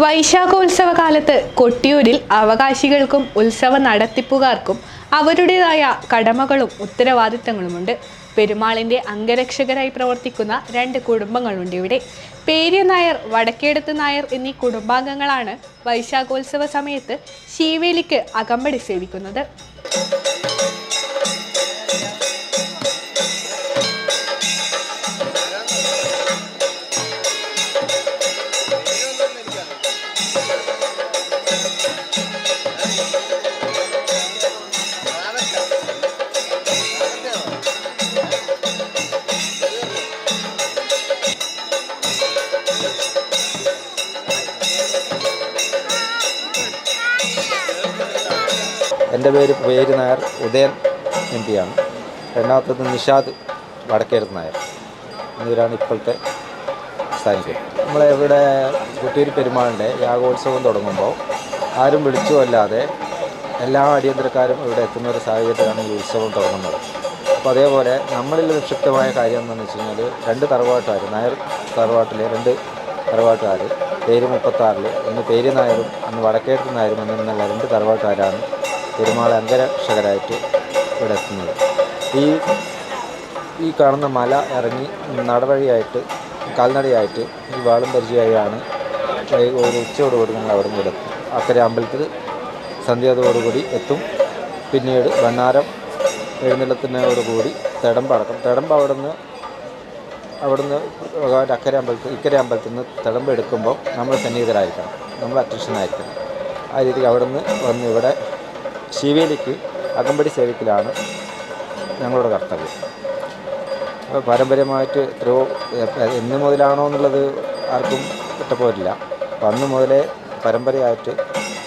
വൈശാഖോത്സവ കാലത്ത് കൊട്ടിയൂരിൽ അവകാശികൾക്കും ഉത്സവ നടത്തിപ്പുകാർക്കും അവരുടേതായ കടമകളും ഉത്തരവാദിത്തങ്ങളുമുണ്ട്. പെരുമാളിന്റെ അംഗരക്ഷകരായി പ്രവർത്തിക്കുന്ന രണ്ട് കുടുംബങ്ങളുണ്ട് ഇവിടെ. പേര്യ നായർ വടക്കേടത്ത് നായർ എന്നീ കുടുംബാംഗങ്ങളാണ് വൈശാഖോത്സവ സമയത്ത് ശീവേലിക്ക് അകമ്പടി സേവിക്കുന്നത്. എന്റെ പേര് പേര് നായർ ഉദയൻ എം പിയാണ് രണ്ടാമത്തത് നിഷാദ് വടക്കേരത്ത് നായർ. എന്നിവരാണ് ഇപ്പോഴത്തെ സ്ഥാനിക്ക് നമ്മളെ ഇവിടെ കുട്ടിയൂർ പെരുമാളിന്റെ യാഗോത്സവം തുടങ്ങുമ്പോൾ ആരും വിളിച്ചു അല്ലാതെ എല്ലാ അടിയന്തരക്കാരും ഇവിടെ എത്തുന്ന ഒരു സാഹചര്യത്തിലാണ് ഈ ഉത്സവം തുടങ്ങുന്നത്. അപ്പോൾ അതേപോലെ നമ്മളിൽ നിക്ഷിപ്തമായ കാര്യം എന്താണെന്ന് വെച്ച് കഴിഞ്ഞാൽ രണ്ട് തറവാട്ടുകാർ നായർ തറവാട്ടിലെ രണ്ട് തറവാട്ടുകാർ പേര് മുപ്പത്താറിൽ ഒന്ന് പേര് നായരും ഒന്ന് വടക്കേട്ട് നായരും എന്നുള്ള രണ്ട് തറവാട്ടുകാരാണ് പെരുമാൾ അംഗരക്ഷകരായിട്ട് ഇവിടെ എത്തുന്നത്. ഈ ഈ കാണുന്ന മല ഇറങ്ങി നടവഴിയായിട്ട് കാൽനടയായിട്ട് ഈ വാളും പരിചയമായാണ് ഒരു ഉച്ചയോടുകൂടി ഞങ്ങൾ അവിടെ നിന്ന് എത്തും അക്കരെ അമ്പലത്തിൽ സന്ധ്യയോടുകൂടി എത്തും. പിന്നീട് വണ്ണാരം എഴുന്നള്ളത്തിനോടുകൂടി തെടമ്പടക്കം തെടമ്പ് അവിടെ നിന്ന് അവിടുന്ന് നിന്ന് അക്കരെ അമ്പലത്തിൽ ഇക്കരെ അമ്പലത്തിൽ നിന്ന് തിളമ്പ് എടുക്കുമ്പോൾ നമ്മൾ സന്നിഹിതരായിരിക്കണം. നമ്മൾ അട്രക്ഷനായിരിക്കണം. ആ രീതിക്ക് നിന്ന് വന്ന് ഇവിടെ ശിവേലിക്ക് അകമ്പടി സേവിക്കലാണ് ഞങ്ങളുടെ കർത്തവ്യം. അപ്പോൾ പാരമ്പര്യമായിട്ട് എപ്പ- എന്ന് മുതലാണോ എന്നുള്ളത് ആർക്കും കിട്ടപ്പോരില്ല അപ്പം അന്ന് മുതലേ പരമ്പരയായിട്ട്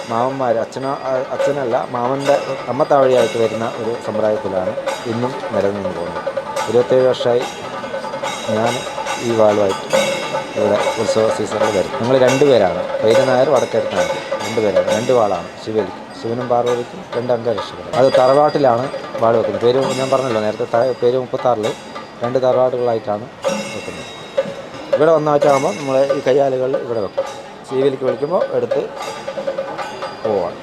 മാമന്മാർ അച്ഛന അച്ഛനല്ല മാമന്റെ അമ്മത്താവഴിയായിട്ട് വരുന്ന ഒരു സമ്പ്രദായത്തിലാണ് ഇന്നും നിലനിന്ന് പോകുന്നത്. ഇരുപത്തേഴ് വർഷമായി ഞാൻ ഈ വാളുമായിട്ട് ഇവിടെ ഉത്സവ സീസണിൽ വരും. ഞങ്ങൾ രണ്ടുപേരാണ്. വൈകുന്നേരം നായർ വടക്കേട്ട് പേരാണ്. രണ്ട് വാളാണ്. ശിവലിക്ക് ശിവനും പാർവതിക്കും രണ്ട് അംഗരക്ഷകർ അത് തറവാട്ടിലാണ് വാൾ വെക്കുന്നത്. പേര് ഞാൻ പറഞ്ഞല്ലോ നേരത്തെ പേര് മുപ്പത്താറിൽ രണ്ട് തറവാടുകളായിട്ടാണ് വെക്കുന്നത്. ഇവിടെ ഒന്നാറ്റാകുമ്പോൾ നമ്മളെ ഈ കയ്യാലുകൾ ഇവിടെ വെക്കും. ശിവലിക്ക് വിളിക്കുമ്പോൾ എടുത്ത് പോവാണ്.